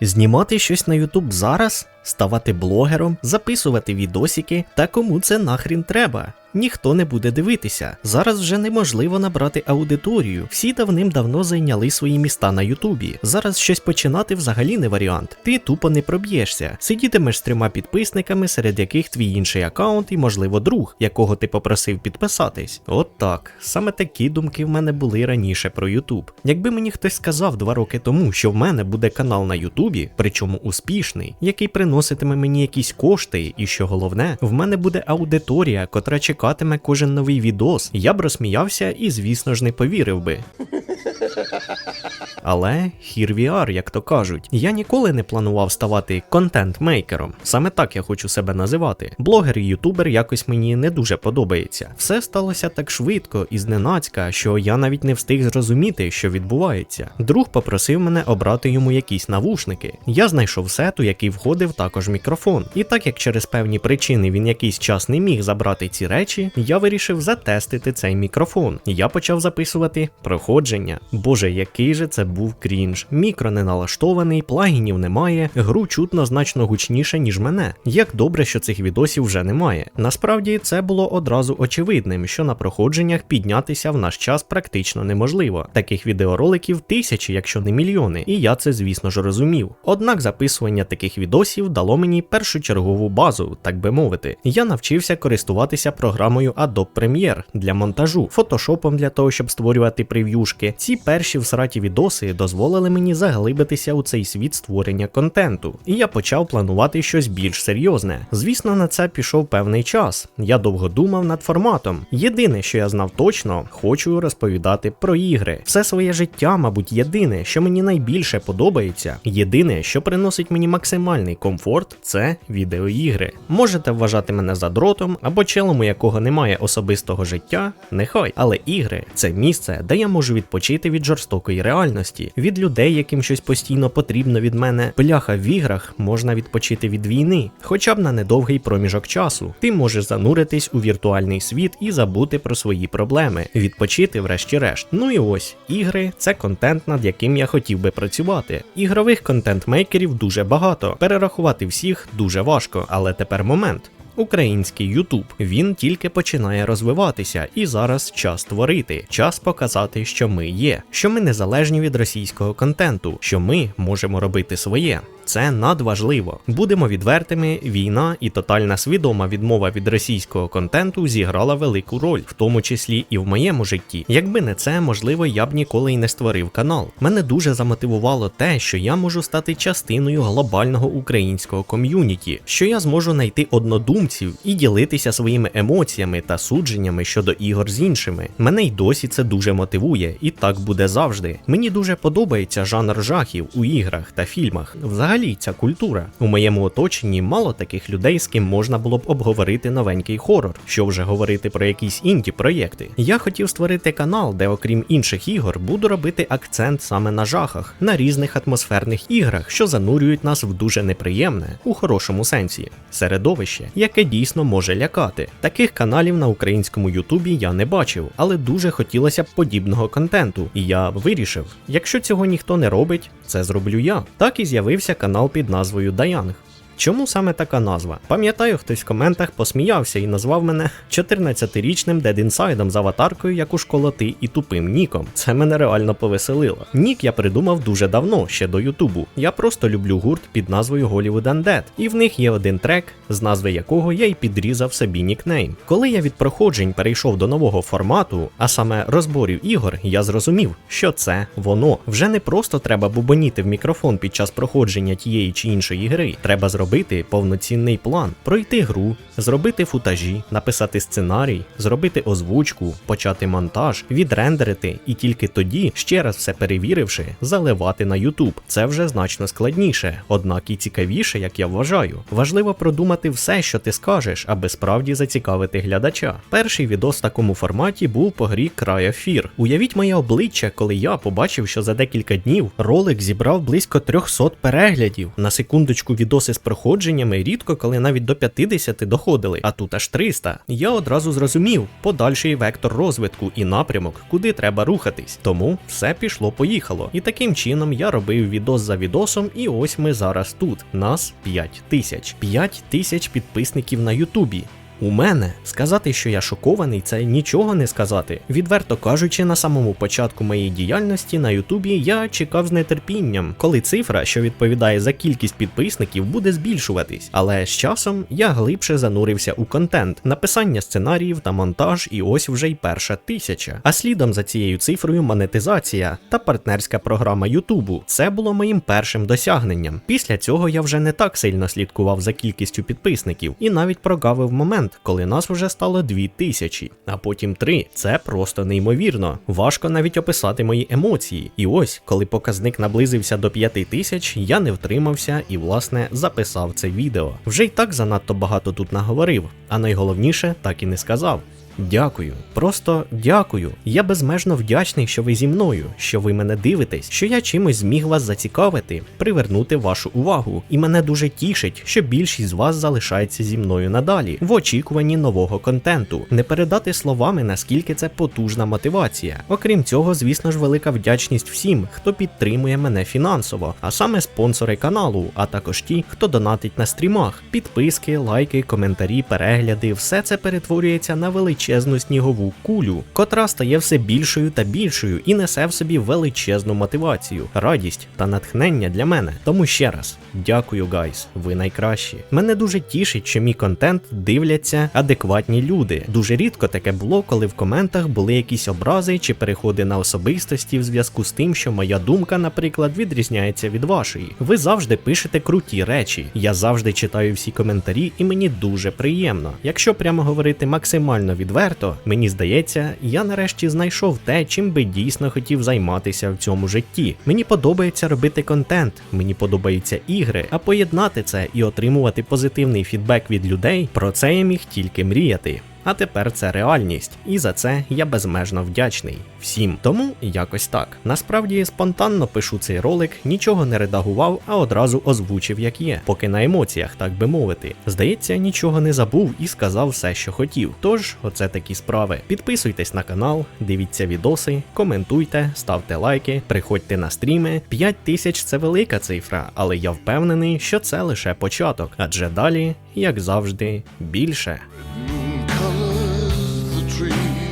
Знімати щось на YouTube зараз, ставати блогером, записувати відосики, та кому це нахрін треба. Ніхто не буде дивитися. Зараз вже неможливо набрати аудиторію. Всі давним-давно зайняли свої міста на Ютубі. Зараз щось починати взагалі не варіант. Ти тупо не проб'єшся. Сидітимеш з трьома підписниками, серед яких твій інший аккаунт і, можливо, друг, якого ти попросив підписатись. От так. Саме такі думки в мене були раніше про Ютуб. Якби мені хтось сказав два роки тому, що в мене буде канал на Ютубі, причому успішний, який приноситиме мені якісь кошти, і що головне, в мене буде аудиторія, котра чекатиме кожен новий відос, я б розсміявся і, звісно ж, не повірив би. Але here we are, як то кажуть. Я ніколи не планував ставати контент-мейкером. Саме так я хочу себе називати. Блогер і ютубер якось мені не дуже подобається. Все сталося так швидко і зненацька, що я навіть не встиг зрозуміти, що відбувається. Друг попросив мене обрати йому якісь навушники. Я знайшов сет, у який входив також мікрофон. І так як через певні причини він якийсь час не міг забрати ці речі, я вирішив затестити цей мікрофон. Я почав записувати проходження. Боже, який же це був крінж. Мікро не налаштований, плагінів немає, гру чутно значно гучніше, ніж мене. Як добре, що цих відосів вже немає. Насправді це було одразу очевидним, що на проходженнях піднятися в наш час практично неможливо. Таких відеороликів тисячі, якщо не мільйони, і я це, звісно ж, розумів. Однак записування таких відосів дало мені першочергову базу, так би мовити. Я навчився користуватися програмою Adobe Premiere для монтажу, фотошопом для того, щоб створювати прев'юшки. Ці перші всраті відоси дозволили мені заглибитися у цей світ створення контенту, і я почав планувати щось більш серйозне. Звісно, на це пішов певний час. Я довго думав над форматом. Єдине, що я знав точно, хочу розповідати про ігри. Все своє життя, мабуть, єдине, що мені найбільше подобається. Єдине, що приносить мені максимальний комфорт, це відеоігри. Можете вважати мене задротом або челом, у якого немає особистого життя, нехай, але ігри це місце, де я можу відпочити від жорстокої реальності, від людей, яким щось постійно потрібно від мене. Бляха в іграх можна відпочити від війни, хоча б на недовгий проміжок часу. Ти можеш зануритись у віртуальний світ і забути про свої проблеми, відпочити, врешті-решт. Ну і ось ігри це контент, над яким я хотів би працювати. Ігрових контент-мейкерів дуже багато. Перерахувати всіх дуже важко, але тепер момент. Український Ютуб він тільки починає розвиватися, і зараз час творити, час показати, що ми є, що ми незалежні від російського контенту, що ми можемо робити своє. Це надважливо. Будемо відвертими, війна і тотальна свідома відмова від російського контенту зіграла велику роль, в тому числі і в моєму житті. Якби не це, можливо, я б ніколи й не створив канал. Мене дуже замотивувало те, що я можу стати частиною глобального українського ком'юніті, що я зможу знайти однодумців і ділитися своїми емоціями та судженнями щодо ігор з іншими. Мене й досі це дуже мотивує, і так буде завжди. Мені дуже подобається жанр жахів у іграх та фільмах. Взагалі ця культура. У моєму оточенні мало таких людей, з ким можна було б обговорити новенький хорор, що вже говорити про якісь інді проєкти. Я хотів створити канал, де, окрім інших ігор, буду робити акцент саме на жахах, на різних атмосферних іграх, що занурюють нас в дуже неприємне, у хорошому сенсі, середовище, яке дійсно може лякати. Таких каналів на українському Ютубі я не бачив, але дуже хотілося б подібного контенту. І я вирішив, якщо цього ніхто не робить, це зроблю я. Так і з'явився канал під назвою Даянг. Чому саме така назва? Пам'ятаю, хтось в коментах посміявся і назвав мене 14-річним дедінсайдом з аватаркою, яку школоти і тупим ніком. Це мене реально повеселило. Нік я придумав дуже давно, ще до Ютубу. Я просто люблю гурт під назвою Hollywood Undead, і в них є один трек, з назви якого я й підрізав собі нікнейм. Коли я від проходжень перейшов до нового формату, а саме розборів ігор, я зрозумів, що це воно. Вже не просто треба бубоніти в мікрофон під час проходження тієї чи іншої гри. Треба зробити повноцінний план, пройти гру, зробити футажі, написати сценарій, зробити озвучку, почати монтаж, відрендерити і тільки тоді, ще раз все перевіривши, заливати на YouTube. Це вже значно складніше, однак і цікавіше, як я вважаю. Важливо продумати все, що ти скажеш, аби справді зацікавити глядача. Перший відос в такому форматі був по грі Cry of Fear. Уявіть моє обличчя, коли я побачив, що за декілька днів ролик зібрав близько 300 переглядів. На секундочку відоси з проходження проходженнями рідко коли навіть до 50 доходили, а тут аж 300. Я одразу зрозумів подальший вектор розвитку і напрямок, куди треба рухатись. Тому все пішло поїхало. І таким чином я робив відос за відосом, і ось ми зараз тут. Нас 5 тисяч. 5 тисяч підписників на Ютубі. У мене сказати, що я шокований, це нічого не сказати. Відверто кажучи, на самому початку моєї діяльності на Ютубі я чекав з нетерпінням, коли цифра, що відповідає за кількість підписників, буде збільшуватись. Але з часом я глибше занурився у контент, написання сценаріїв та монтаж, і ось вже й перша тисяча. А слідом за цією цифрою монетизація та партнерська програма Ютубу. Це було моїм першим досягненням. Після цього я вже не так сильно слідкував за кількістю підписників і навіть прогавив момент, коли нас вже стало дві тисячі, а потім три. Це просто неймовірно. Важко навіть описати мої емоції. І ось, коли показник наблизився до п'яти тисяч, я не втримався і, власне, записав це відео. Вже й так занадто багато тут наговорив, а найголовніше так і не сказав. Дякую, просто дякую. Я безмежно вдячний, що ви зі мною, що ви мене дивитесь, що я чимось зміг вас зацікавити, привернути вашу увагу. І мене дуже тішить, що більшість з вас залишається зі мною надалі, в очікуванні нового контенту. Не передати словами, наскільки це потужна мотивація. Окрім цього, звісно ж, велика вдячність всім, хто підтримує мене фінансово, а саме спонсори каналу, а також ті, хто донатить на стрімах. Підписки, лайки, коментарі, перегляди, все це перетворюється на величезну снігову кулю, котра стає все більшою та більшою і несе в собі величезну мотивацію, радість та натхнення для мене. Тому ще раз дякую, гайс, ви найкращі. Мене дуже тішить, що мій контент дивляться адекватні люди. Дуже рідко таке було, коли в коментах були якісь образи чи переходи на особистості в зв'язку з тим, що моя думка, наприклад, відрізняється від вашої. Ви завжди пишете круті речі. Я завжди читаю всі коментарі, і мені дуже приємно. Якщо прямо говорити максимально відверто, мені здається, я нарешті знайшов те, чим би дійсно хотів займатися в цьому житті. Мені подобається робити контент, мені подобаються ігри, а поєднати це і отримувати позитивний фідбек від людей, про це я міг тільки мріяти. А тепер це реальність, і за це я безмежно вдячний всім. Тому якось так. Насправді спонтанно пишу цей ролик, нічого не редагував, а одразу озвучив як є, поки на емоціях, так би мовити. Здається, нічого не забув і сказав все, що хотів. Тож, оце такі справи. Підписуйтесь на канал, дивіться відоси, коментуйте, ставте лайки, приходьте на стріми. 5 тисяч це велика цифра, але я впевнений, що це лише початок, адже далі, як завжди, більше. tree.